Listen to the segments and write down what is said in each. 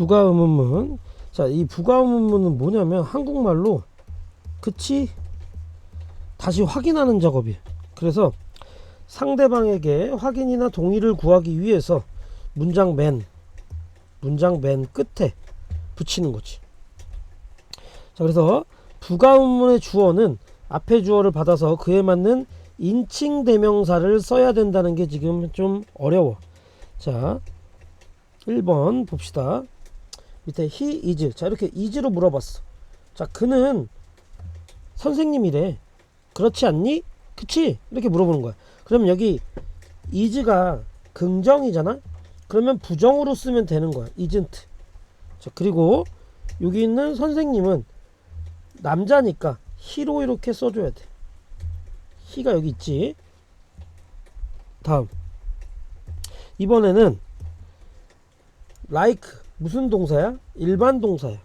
부가음음문. 자, 이 부가음음문은 뭐냐면 한국말로 그치 다시 확인하는 작업이에요. 그래서 상대방에게 확인이나 동의를 구하기 위해서 문장 맨 문장 맨 끝에 붙이는 거지. 자, 그래서 부가음문의 주어는 앞에 주어를 받아서 그에 맞는 인칭 대명사를 써야 된다는 게 지금 좀 어려워. 자, 1번 봅시다. 밑에 he is. 자, 이렇게 is로 물어봤어. 자, 그는 선생님이래. 그렇지 않니? 그치? 이렇게 물어보는 거야. 그럼 여기 is가 긍정이잖아? 그러면 부정으로 쓰면 되는 거야. isn't. 자, 그리고 여기 있는 선생님은 남자니까 he로 이렇게 써줘야 돼. he가 여기 있지. 다음. 이번에는 like 무슨 동사야? 일반 동사야.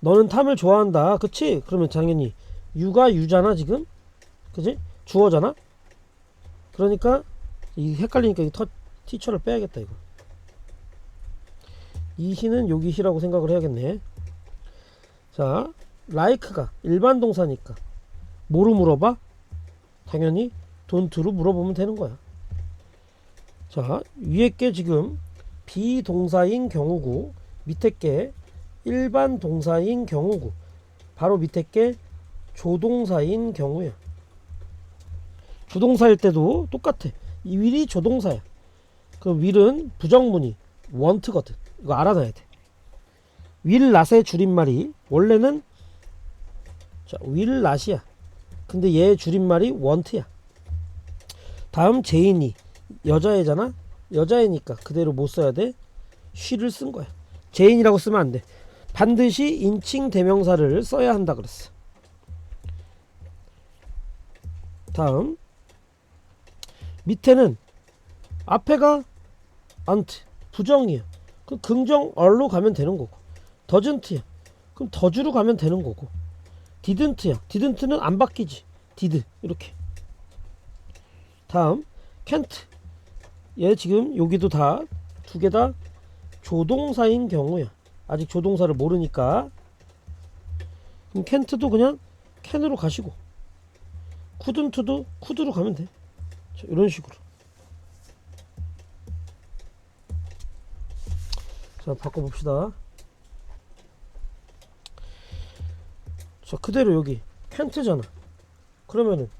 너는 탐을 좋아한다. 그치? 그러면 당연히 유가 유잖아 지금. 그지? 주어잖아. 그러니까 이 헷갈리니까 이 터, 티처를 빼야겠다 이거. 이 희는 여기 희라고 생각을 해야겠네. 자, like가 일반 동사니까 뭐로 물어봐? 당연히 don't로 물어보면 되는 거야. 자, 위에 게 지금 비동사인 경우고 밑에 게 일반 동사인 경우고 바로 밑에 게 조동사인 경우야. 주동사일 때도 똑같아. 이 will이 조동사야. 그럼 will은 부정문이 want거든. 이거 알아놔야 돼. not의 줄임말이 원래는 자, not이야. 근데 얘 줄임말이 want야. 다음 제인이 여자애잖아. 여자애니까 그대로 못 써야 돼. she를 쓴 거야. 제인이라고 쓰면 안 돼. 반드시 인칭 대명사를 써야 한다 그랬어. 다음 밑에는 앞에가 안트 부정이야. 그럼 긍정 얼로 가면 되는 거고 더즌트야. 그럼 더주로 가면 되는 거고 디든트야. 디든트는 안 바뀌지. 디드 이렇게. 다음 캔트 얘 지금 여기도 다 두 개 다 조동사인 경우야. 아직 조동사를 모르니까 그럼 캔트도 그냥 캔으로 가시고 쿠든트도 쿠드로 가면 돼. 자, 이런 식으로. 자, 바꿔봅시다. 자, 그대로 여기 캔트잖아. 그러면은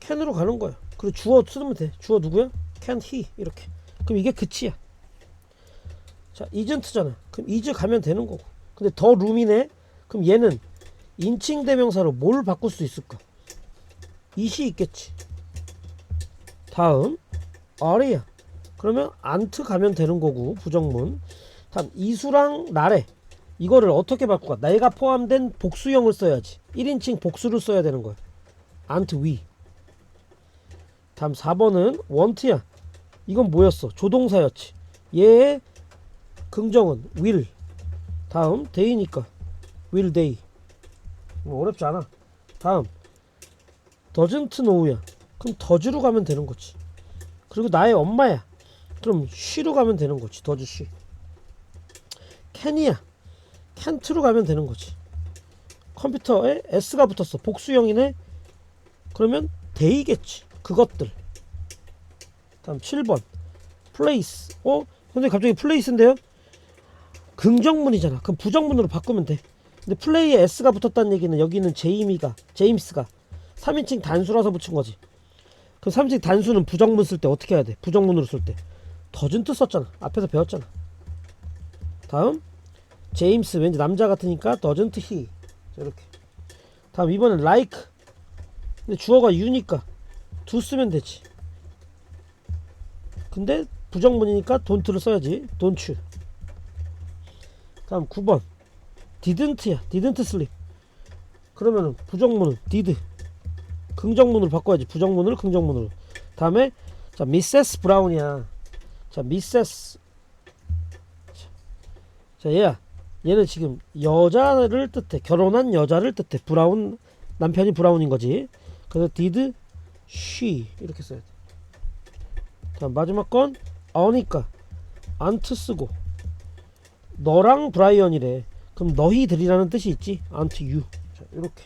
캔으로 가는 거야. 그리고 주어 쓰면 돼. 주어 누구야? Can he 이렇게. 그럼 이게 그치야. 자, isn't잖아. 그럼 is 가면 되는 거고. 근데 더 룸이네. 그럼 얘는 인칭 대명사로 뭘 바꿀 수 있을까? it이 있겠지. 다음 are야. 그러면 안트 가면 되는 거고 부정문. 다음 이수랑 나래. 이거를 어떻게 바꿀까? 내가 포함된 복수형을 써야지. 1인칭 복수를 써야 되는 거야. 안트 위. 다음 4번은 want야. 이건 뭐였어? 조동사였지. 얘의 긍정은 will. 다음 day니까 will day. 뭐 어렵지 않아. 다음 doesn't know야. 그럼 does로 가면 되는 거지. 그리고 나의 엄마야. 그럼 she로 가면 되는 거지. does she. can이야. can't로 가면 되는 거지. 컴퓨터에 s가 붙었어. 복수형이네. 그러면 day겠지. 그것들. 다음 7번. place. 어? 근데 갑자기 place인데요? 긍정문이잖아. 그럼 부정문으로 바꾸면 돼. 근데 플레이에 s가 붙었다는 얘기는 여기는 제이미가 제임스가 3인칭 단수라서 붙인 거지. 그럼 3인칭 단수는 부정문 쓸 때 어떻게 해야 돼? 부정문으로 쓸 때. 더즌트 썼잖아. 앞에서 배웠잖아. 다음 제임스 왠지 남자 같으니까 he 자, 이렇게. 다음 이번엔 like. 근데 주어가 you니까 do 쓰면 되지. 근데 부정문이니까 don't를 써야지. you. 다음 9번. didn't야. didn't sleep. 그러면은 부정문은 did. 긍정문으로 바꿔야지. 부정문을 긍정문으로. 다음에 자 미세스 브라운이야. 자 미세스 자 얘야. 얘는 지금 여자를 뜻해. 결혼한 여자를 뜻해. 브라운 남편이 브라운인 거지. 그래서 did she 이렇게 써야 돼 다음 마지막 건 어니까 안트 쓰고 너랑 브라이언이래. 그럼 너희들이라는 뜻이 있지. you. 자, 이렇게.